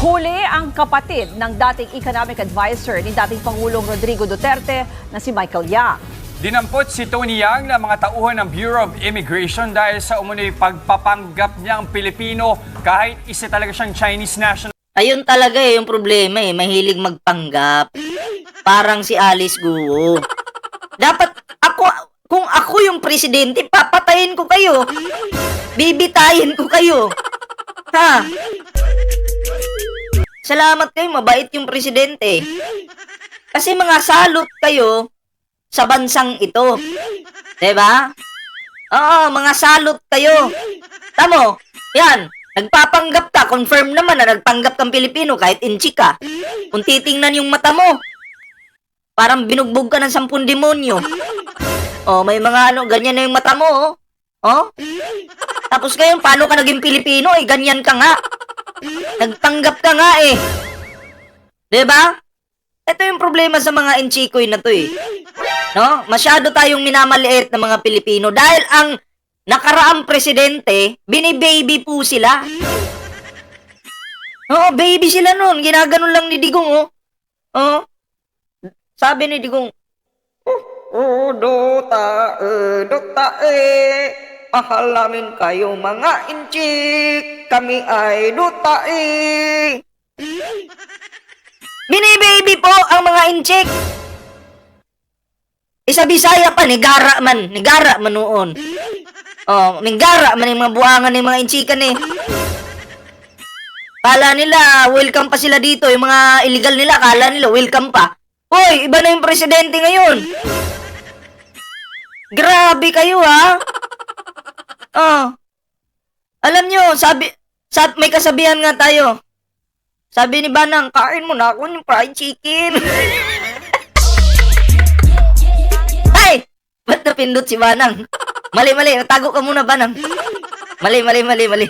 Huli ang kapatid ng dating economic advisor ni dating Pangulong Rodrigo Duterte na si Michael Yang. Dinampot si Tony Yang ng mga tauhan ng Bureau of Immigration dahil sa umunoy pagpapanggap niyang Pilipino kahit isa talaga siyang Chinese national. Ayun talaga eh, yung problema eh. Mahilig magpanggap. Parang si Alice Guo. Dapat ako, kung ako yung presidente, papatayin ko kayo. Bibitayin ko kayo. Ha? Salamat kayo, mabait yung presidente. Kasi mga salot kayo sa bansang ito. 'Di ba? Oo, mga salot kayo. Tamo, yan, nagpapanggap ka, confirm naman na nagpanggap kang Pilipino kahit inchi ka. Kung titingnan yung mata mo, parang binugbog ka ng sampung demonyo. Oh, may mga ano, ganyan na yung mata mo, oh. Oh? Tapos ngayon, paano ka naging Pilipino? Eh, ganyan ka nga. Nagpanggap ka nga eh. 'Di ba? Ito yung problema sa mga inchikoy na to eh. No? Masyado tayong minamaliit ng mga Pilipino dahil ang nakaraang presidente, binibaby po sila. Oo, baby sila nun. Ginaganon lang ni Digong, oh. Oh. Sabi ni Digong, Oh, oh dota, eh, dota, eh. Mahal namin kayo, mga inchik. Kami ay eh. Binibaby po ang mga inchik. Isa Bisaya pa, nigara man. Nigara man noon. Oh, nigara man yung mga buwangan ng mga inchikan eh. Kala nila, welcome pa sila dito. Yung mga illegal nila, kala nila, welcome pa. Hoy, iba na yung presidente ngayon. Grabe kayo, ha? Oh. Alam nyo, sabi, sa, may kasabihan nga tayo. Sabi ni Banang, kain mo na ako yung fried chicken. Ay! Ba't napindot si Banang? Mali, mali. Natago ka muna, Banang. Mali, mali, mali, mali.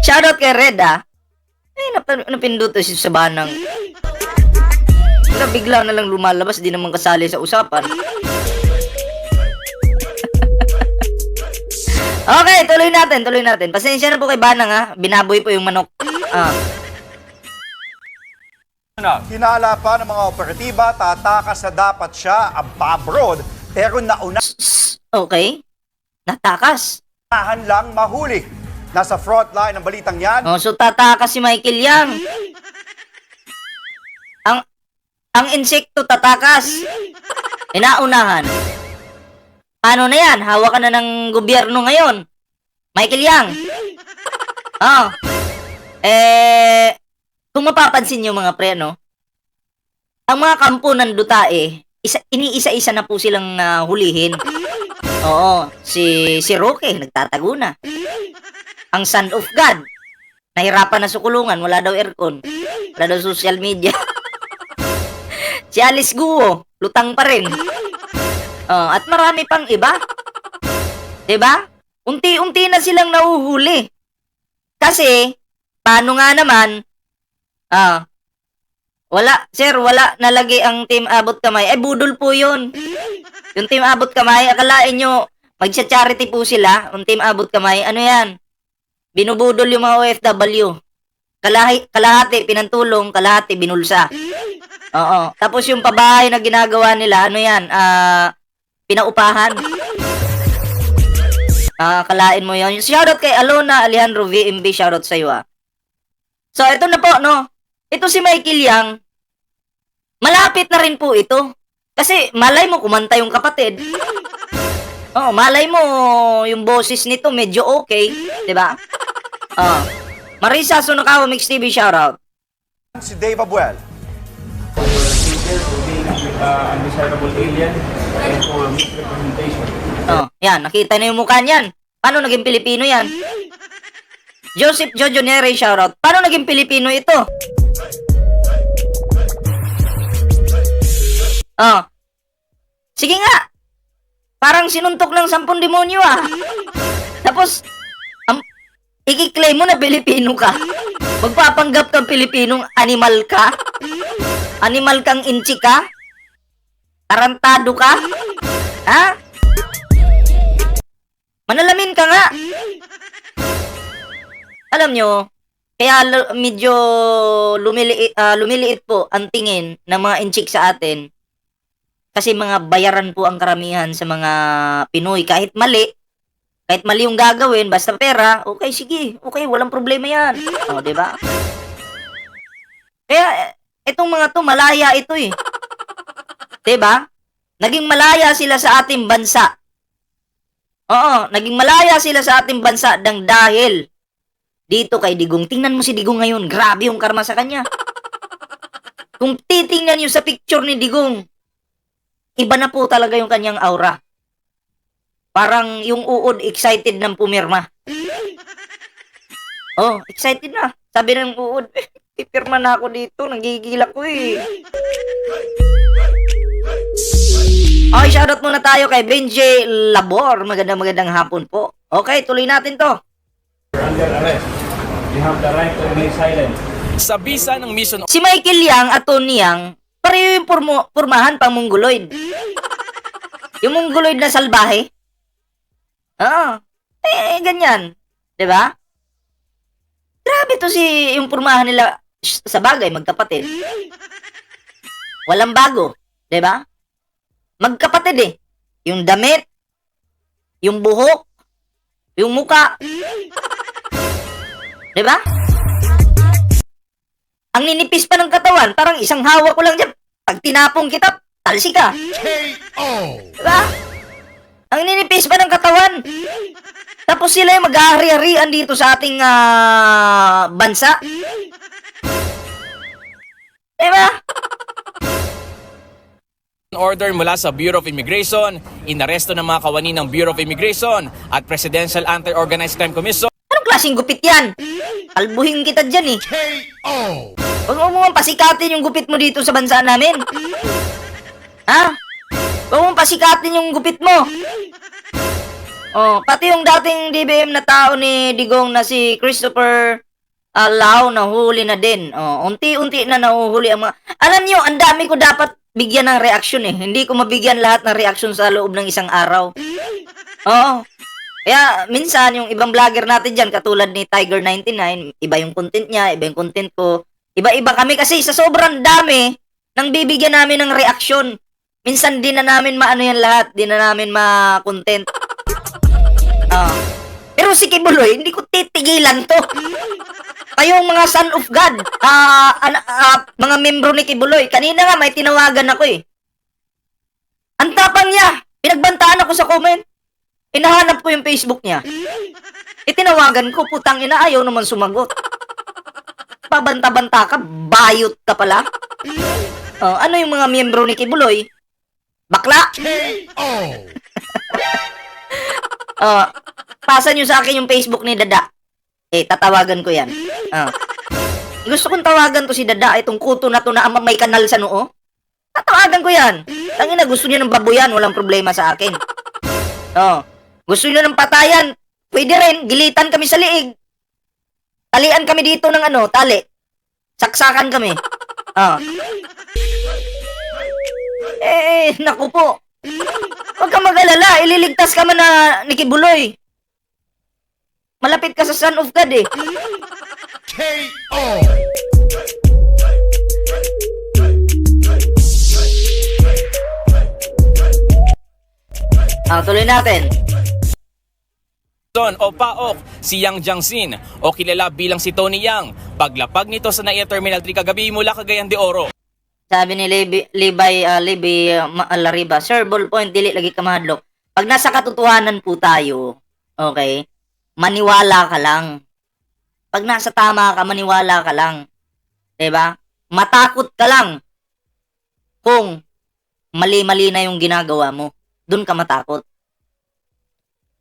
Shoutout kay Red, ah. Ay, nap- napindot si Banang. Na bigla na lang lumalabas, di naman kasali sa usapan. Okay, tuloy natin, tuloy natin. Pasensya na po kay Banang, ha. Binaboy po yung manok. Ah. Hinala pa ng mga operatiba, tatakas na dapat siya abroad pero naunahan Okay. Natakas. lang mahuli. Nasa front line ng balitang yan, Oh, so tatakas si Michael Yang. Ang ang insekto tatakas. Inaunahan. Paano na yan? Hawakan na ng gobyerno ngayon. Michael Yang. Oh. Eh, kung mapapansin niyo mga pre, no? Ang mga kampo ng Dutae, isa, iniisa-isa na po silang ah, hulihin. Oo, si si Roque nagtatago na. Ang son of God, nahirapan na sa kulungan, wala daw aircon. Wala daw social media. si Alice Guo, lutang pa rin. Oh, at marami pang iba. 'Di ba? Unti-unti na silang nahuhuli. Kasi paano nga naman ah wala, sir, wala nalagay ang team abot kamay. Eh, budol po yun. Yung team abot kamay, akalain nyo, magsa-charity po sila, yung team abot kamay, ano yan? Binubudol yung mga OFW. Kalahi, kalahati, pinantulong, kalahati, binulsa. Oo. Tapos yung pabahay na ginagawa nila, ano yan? Ah, pinaupahan. Ah, kalain mo yon. Shoutout kay Alona Alejandro VMB, shoutout sa iyo ah. So, ito na po, no? Ito si Michael Yang, malapit na rin po ito. Kasi malay mo kumanta yung kapatid. Oh, malay mo yung boses nito medyo okay, 'di ba? Oh. Marisa Sunokawa Mix TV shoutout. si Dave Abuel. Uh, undesirable alien and for misrepresentation. Oh, yan, nakita na yung mukha niyan. Paano naging Pilipino yan? Joseph Jojo Nere shoutout. Paano naging Pilipino ito? Oh. Sige nga. Parang sinuntok ng sampung demonyo ah. Tapos, am, ikiklaim mo na Pilipino ka. Magpapanggap kang Pilipinong animal ka. Animal kang inchi ka. Tarantado ka. Ha? Manalamin ka nga. Alam nyo, Kaya medyo lumiliit, ah, lumiliit po ang tingin ng mga inchik sa atin. Kasi mga bayaran po ang karamihan sa mga Pinoy. Kahit mali, kahit mali yung gagawin, basta pera, okay, sige, okay, walang problema yan. O, di ba? Kaya, eh, itong mga to, malaya ito eh. Ba? Naging malaya sila sa ating bansa. Oo, naging malaya sila sa ating bansa dang dahil dito kay Digong. Tingnan mo si Digong ngayon. Grabe yung karma sa kanya. Kung titingnan nyo sa picture ni Digong, iba na po talaga yung kanyang aura. Parang yung uod excited ng pumirma. Oh, excited na. Sabi ng uod, pipirma na ako dito. Nagigil ako eh. Okay, shoutout muna tayo kay Benji Labor. Magandang magandang hapon po. Okay, tuloy natin to. Under arrest. You have the right to remain silent. Sa bisa ng mission Si Michael Yang at Tony Yang, pareho yung purmo, purmahan pang mongoloid. Yung mongoloid na salbahe. Oo. Eh, ganyan. ba? Grabe to si yung purmahan nila sa bagay, magkapatid. Walang bago. 'di ba? Magkapatid eh. Yung damit, yung buhok, yung muka. 'Di ba? Ang ninipis pa ng katawan, parang isang hawak ko lang dyan. Pag tinapong kita, talsi ka. Diba? Ang ninipis pa ng katawan. Tapos sila yung mag-ahari-harian dito sa ating ah, bansa. Diba? Order mula sa Bureau of Immigration, inaresto ng mga kawani ng Bureau of Immigration at Presidential Anti-Organized Crime Commission Anong klaseng gupit yan? Kalbuhin kita dyan eh. Huwag mo mong pasikatin yung gupit mo dito sa bansa namin. Ha? Huwag mong pasikatin yung gupit mo. Oh, pati yung dating DBM na tao ni Digong na si Christopher uh, Lau nahuli na din. Oh, unti-unti na nahuhuli ang mga... Alam niyo, ang dami ko dapat bigyan ng reaksyon eh. Hindi ko mabigyan lahat ng reaksyon sa loob ng isang araw. Oo. Kaya minsan yung ibang vlogger natin dyan, katulad ni Tiger99, iba yung content niya, iba yung content ko. Iba-iba kami kasi sa sobrang dami nang bibigyan namin ng reaksyon. Minsan di na namin maano yan lahat, di na namin ma-content. Ah. Pero si Kibuloy, hindi ko titigilan to. Kayong mga son of God, ah, ana- ah, mga membro ni Kibuloy, kanina nga may tinawagan ako eh. Ang tapang niya, pinagbantaan ako sa comment. Hinahanap ko yung Facebook niya. Itinawagan ko, putang ina, ayaw naman sumagot. Pabanta-banta ka, bayot ka pala. Oh, ano yung mga miyembro ni Kibuloy? Bakla? oh, pasa nyo sa akin yung Facebook ni Dada. Eh, tatawagan ko yan. Oh. Gusto kong tawagan to si Dada, itong kuto na to na ama may kanal sa noo. Tatawagan ko yan. Tangina, gusto niya ng baboyan, walang problema sa akin. Oh. Gusto niyo ng patayan? Pwede rin, gilitan kami sa liig. Talian kami dito ng ano, tali. Saksakan kami. Oh. Eh, naku po. Huwag ka mag-alala, ililigtas ka man na ni Kibuloy. Malapit ka sa Son of God eh. Ah, tuloy natin. o PAOK si Yang Jiangxin o kilala bilang si Tony Yang. Paglapag nito sa NAIA Terminal 3 kagabi mula Cagayan de Oro. Sabi ni Levi, Levi, uh, Levi uh, Lariba, Sir, ballpoint, dili lagi ka mahadlok. Pag nasa katotohanan po tayo, okay, maniwala ka lang. Pag nasa tama ka, maniwala ka lang. 'Di ba? Matakot ka lang kung mali-mali na yung ginagawa mo. Doon ka matakot.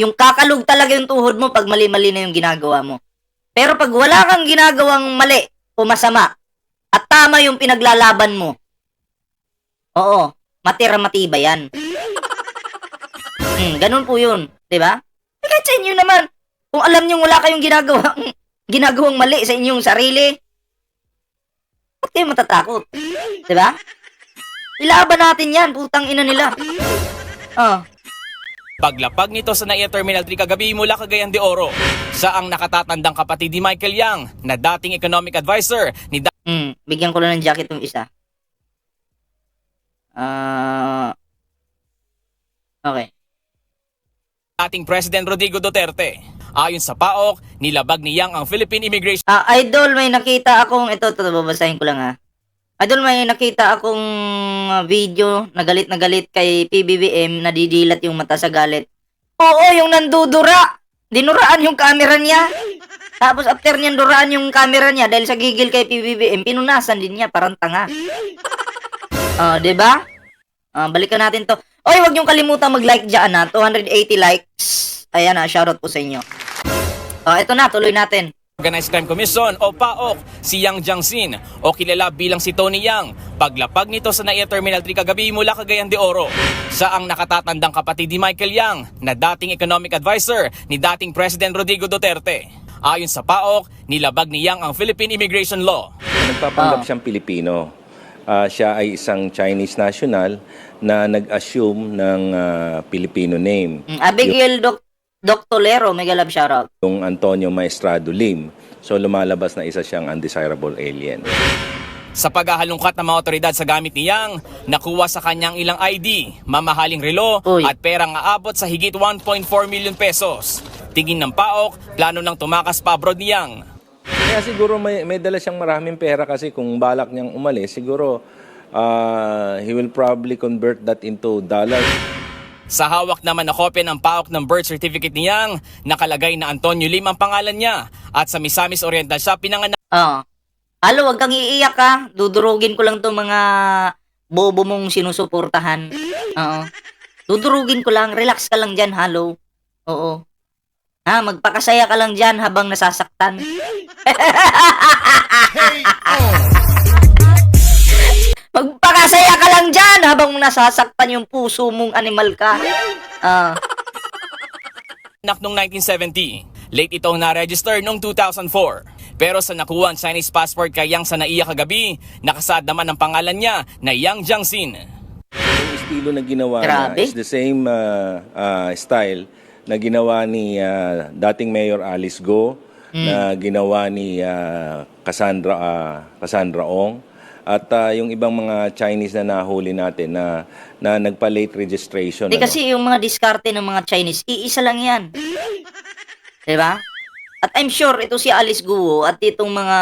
Yung kakalug talaga yung tuhod mo pag mali-mali na yung ginagawa mo. Pero pag wala kang ginagawang mali o masama, at tama yung pinaglalaban mo. Oo, matira matibay yan. Hmm, ganun po yun, 'di ba? Eh, kahit sa inyo naman, kung alam niyo wala kayong ginagawang ginagawang mali sa inyong sarili, ba't kayo matatakot? ba? Ilaban natin yan, putang ina nila. Oh. Paglapag nito sa NAIA Terminal 3 kagabi mula Cagayan de Oro. Siya ang nakatatandang kapatid ni Michael Yang na dating economic advisor ni Hmm, bigyan ko lang ng jacket yung isa. Ah... okay. dating President Rodrigo Duterte. Ayon sa PAOK, nilabag ni Yang ang Philippine Immigration Ah, idol, may nakita akong, ito, ito, babasahin ko lang ha. Idol, may nakita akong ah, video na galit na galit kay PBBM na didilat yung mata sa galit. Oo, yung nandudura. Dinuraan yung camera niya. Tapos after niyan duraan yung camera niya dahil sa gigil kay PBBM, pinunasan din niya, parang tanga. Ah, 'di ba? Ah, balikan natin 'to. Oy, wag niyong kalimutan mag-like diyan na 280 likes. Ayan na, shoutout po sa inyo. Oh, ito na, tuloy natin. Organized Crime Commission o PAOK, si Yang Jiangxin o kilala bilang si Tony Yang. Paglapag nito sa NAIA Terminal 3 kagabi mula Cagayan de Oro. Siya ang nakatatandang kapatid ni Michael Yang na dating economic advisor ni dating President Rodrigo Duterte. Ayon sa PAOK, nilabag ni Yang ang Philippine Immigration Law. Nagpapanggap Ah. siyang Pilipino. Ah, siya ay isang Chinese national na nag-assume ng ah, Filipino name. Mm, Abigail Doc Doc Tolero, mega love shoutout. Yung Antonio Maestrado Lim. So lumalabas na isa siyang undesirable alien. Sa paghahalungkat ng mga otoridad sa gamit ni Yang, nakuha sa kanyang ilang ID, mamahaling relo Uy. at perang aabot sa higit 1.4 million pesos. Tingin ng PAOK, plano nang tumakas pa abroad ni Yang. Kaya siguro may, may dala siyang maraming pera kasi kung balak niyang umalis, siguro ah, he will probably convert that into dollars. Sa hawak naman na kopya ng PAOK ng birth certificate ni Yang, nakalagay na Antonio Lim ang pangalan niya at sa Misamis Oriental siya pinanganak. Oh. Halo, wag kang iiyak ha. Dudurugin ko lang 'tong mga bobo mong sinusuportahan. Oo. Dudurugin ko lang, relax ka lang diyan, halo. Oo. Ha, magpakasaya ka lang diyan habang nasasaktan. Magpakasaya ka lang diyan habang nasasaktan yung puso mong animal ka. Ah. Anak noong 1970. Late itong na-register noong 2004. Pero sa nakuha ang Chinese passport kay Yang sa naiya kagabi, nakasad naman ang pangalan niya na Yang Jiangxin. Yung estilo na ginawa Grabe. niya is the same ah, ah, style na ginawa ni ah, dating Mayor Alice Go, na ginawa ni ah, Cassandra ah, Cassandra Ong at ah, yung ibang mga Chinese na nahuli natin na na nagpa-late registration. Di ano. kasi yung mga diskarte ng mga Chinese, iisa lang yan. Di ba? At I'm sure ito si Alice Guo at itong mga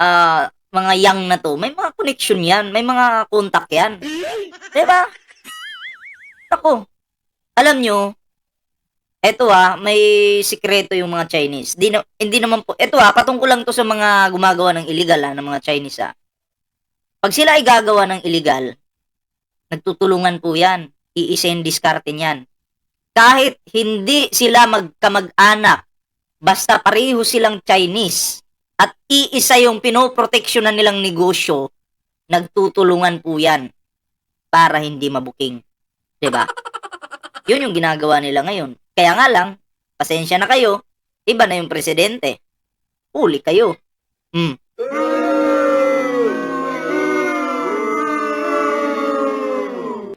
ah, mga young na to, may mga connection yan, may mga contact yan. Di ba? Ako, alam nyo, eto ah, may sikreto yung mga Chinese. Di na, hindi naman po, eto ah, patungkol lang to sa mga gumagawa ng illegal ah, ng mga Chinese ah. Pag sila ay gagawa ng illegal, nagtutulungan po yan. Iisa yung diskarte niyan. Kahit hindi sila magkamag-anak, basta pareho silang Chinese, at iisa yung pinoproteksyonan nilang negosyo, nagtutulungan po yan para hindi mabuking. 'Di ba? Yun yung ginagawa nila ngayon. Kaya nga lang, pasensya na kayo, iba na yung presidente. Huli kayo. Hmm.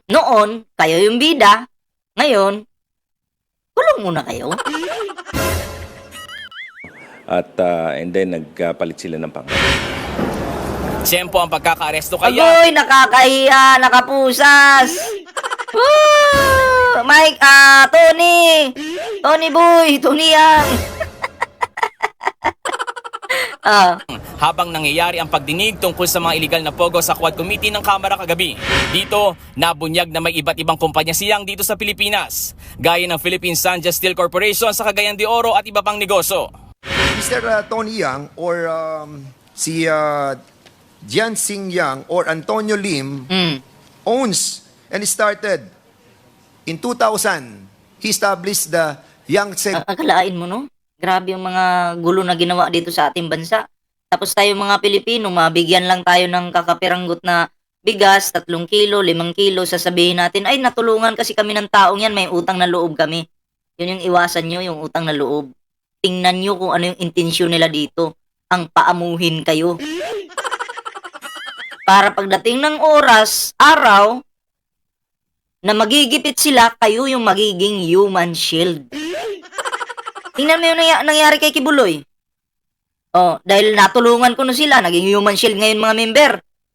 Noon, kayo yung bida. Ngayon, kulong muna kayo. At ah, and then nagpalit sila ng pangalan. Siyempo ang pagkakaaresto kay Yang. Agoy, nakakahiya, nakapusas. Woo! Mike, ah, Tony. Tony boy, Tony yan. Ah, habang nangyayari ang pagdinig tungkol sa mga illegal na pogo sa Quad Committee ng Kamara kagabi. Dito, nabunyag na may iba't ibang kumpanya siyang dito sa Pilipinas, gaya ng Philippine Sanja Steel Corporation sa Cagayan de Oro at iba pang negosyo. Mr. uh, Tony Yang or um, si uh, Jianxing Yang or Antonio Lim mm, owns and started in 2000. He established the Yangtze a- akalain mo no? Grabe yung mga gulo na ginawa dito sa ating bansa. Tapos tayo mga Pilipino, mabigyan lang tayo ng kakapiranggot na bigas, tatlong kilo, limang kilo, sasabihin natin, ay natulungan kasi kami ng taong yan, may utang na loob kami. Yun yung iwasan nyo, yung utang na loob. Tingnan nyo kung ano yung intensyon nila dito. Ang paamuhin kayo. Para pagdating ng oras, araw, na magigipit sila, kayo yung magiging human shield. Tingnan mo yung nangya- nangyari kay Kibuloy. Oh, dahil natulungan ko na sila, naging human shield ngayon mga member.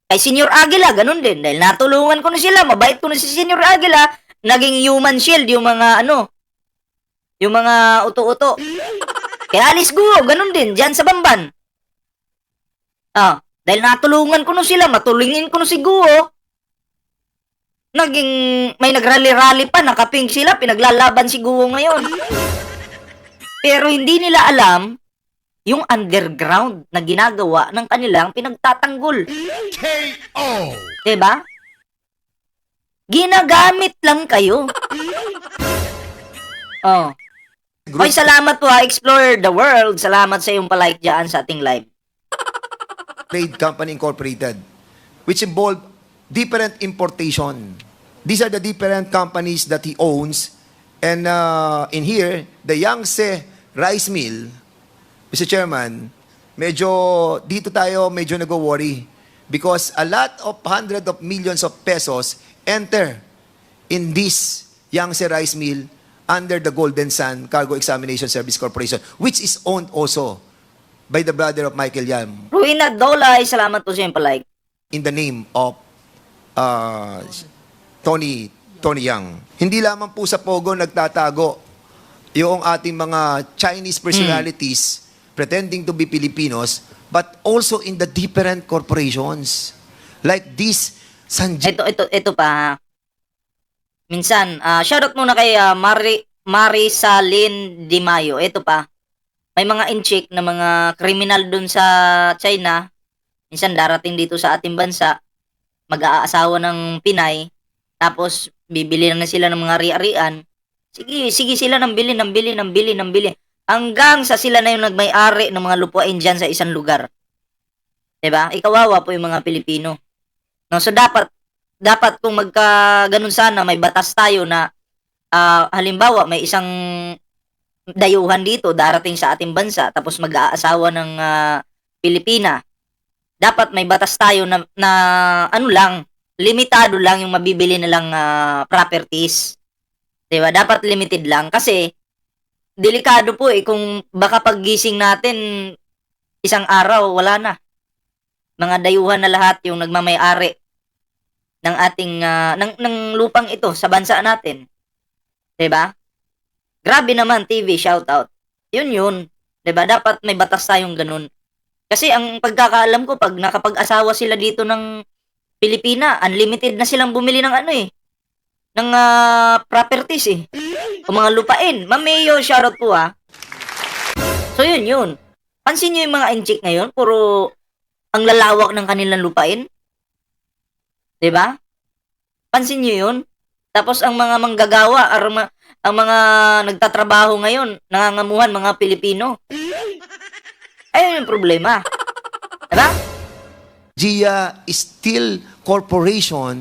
Kay Senior Aguila, ganun din. Dahil natulungan ko na sila, mabait ko na si Senior Aguila, naging human shield yung mga ano, yung mga uto-uto. Kaya Alice Guo, ganun din, dyan sa Bamban. Ah, dahil natulungan ko na sila, matulungin ko na si Guo. Naging, may nagrally-rally pa, nakapink sila, pinaglalaban si Guo ngayon. Pero hindi nila alam yung underground na ginagawa ng kanilang pinagtatanggol. K.O. Diba? Ginagamit lang kayo. Oh. Oy, salamat po ha, Explore the World. Salamat sa iyong palike dyan sa ating live. Trade Company Incorporated, which involve different importation. These are the different companies that he owns. And uh, in here, the Yangtze Rice Mill, Mr. Chairman, medyo dito tayo medyo nag-worry because a lot of hundred of millions of pesos enter in this Yangtze Rice Mill under the Golden Sun Cargo Examination Service Corporation, which is owned also by the brother of Michael Yam Ruina Dolay, salamat po sa iyong palike. in the name of uh, Tony Tony Yang. Hindi lamang po sa Pogo nagtatago yung ating mga Chinese personalities pretending to be Filipinos but also in the different corporations like this Sanjay Ito, ito, ito pa. Minsan, ah shoutout muna kay ah, Mari, Marisalin Di Mayo. Ito pa. May mga inchik na mga kriminal dun sa China. Minsan darating dito sa ating bansa. Mag-aasawa ng Pinay. Tapos, bibili na sila ng mga ri-arian. Sige, sige sila ng bili, ng bili, ng bili, ng bili. Hanggang sa sila na yung nagmay-ari ng mga lupain dyan sa isang lugar. 'Di ba? Ikawawa po yung mga Pilipino. No, so dapat dapat kung magka ganun sana may batas tayo na ah, halimbawa may isang dayuhan dito darating sa ating bansa tapos mag-aasawa ng ah, Pilipina. Dapat may batas tayo na, na ano lang, limitado lang yung mabibili nilang ah, properties. 'Di ba? Dapat limited lang kasi delikado po eh kung baka paggising natin isang araw wala na mga dayuhan na lahat yung nagmamay-ari ng ating ah, ng ng lupang ito sa bansa natin. 'Di ba? Grabe naman TV shout out. Yun yun. 'Di ba? Dapat may batas tayong ganun. Kasi ang pagkakaalam ko pag nakapag-asawa sila dito ng Pilipina, unlimited na silang bumili ng ano eh ng ah, properties eh. O mga lupain. Mamayo, shoutout po ah. So yun yun. Pansin nyo yung mga inchik ngayon, puro ang lalawak ng kanilang lupain. ba? Pansin niyo 'yun? Tapos ang mga manggagawa, ar ma- ang mga nagtatrabaho ngayon, nangangamuhan mga Pilipino. Ayun yung problema. 'Di ba? Gia Steel Corporation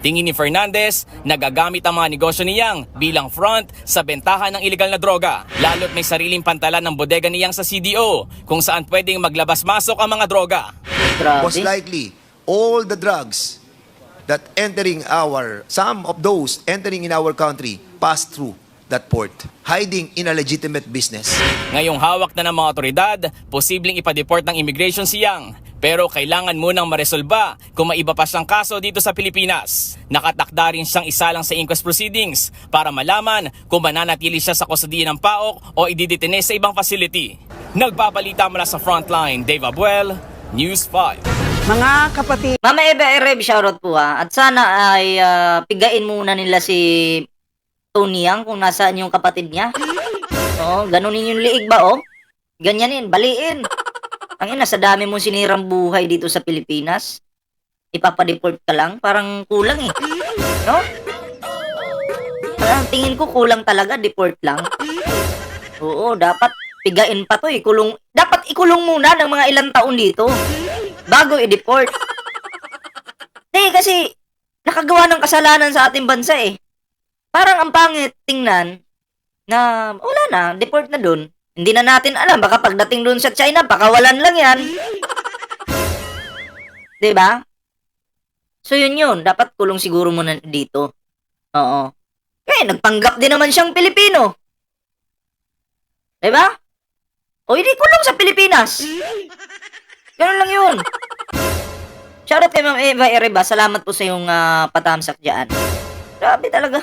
Tingin ni Fernandez, nagagamit ang mga negosyo ni Yang bilang front sa bentahan ng ilegal na droga. Lalo't may sariling pantalan ng bodega ni Yang sa CDO kung saan pwedeng maglabas-masok ang mga droga. Most likely all the drugs that entering our some of those entering in our country pass through that port hiding in a legitimate business Ngayong hawak na ng mga otoridad, posibleng ipadeport ng immigration si Yang. Pero kailangan munang maresolba kung may iba pa siyang kaso dito sa Pilipinas. Nakatakda rin siyang isalang sa inquest proceedings para malaman kung mananatili siya sa kustodiya ng PAOK o ididetene sa ibang facility. Nagbabalita mula sa Frontline, Dave Abuel, News 5. Mga kapatid, Mama Eva Ereb, shoutout po ha. At sana ay ah, pigain muna nila si Tony Yang kung nasaan yung kapatid niya. Oo, ganunin yung liig ba, oh? Ganyanin, baliin. Ang ina, sa dami mong sinirang buhay dito sa Pilipinas, ipapadeport ka lang, parang kulang eh. No? Parang tingin ko kulang talaga, deport lang. Oo, dapat pigain pa to eh. Kulong, dapat ikulong muna ng mga ilang taon dito bago i-deport. Eh, kasi nakagawa ng kasalanan sa ating bansa eh. Parang ang pangit tingnan na wala na, deport na dun. Hindi na natin alam, baka pagdating dun sa China, pakawalan lang yan. 'Di ba? So yun yun, dapat kulong siguro muna dito. Oo. Eh, nagpanggap din naman siyang Pilipino. Diba? O, hindi kulong sa Pilipinas. Ganun lang yun. Shoutout kay Ma'am Eva Ereba. Salamat po sa yung patamsak dyan. Grabe talaga.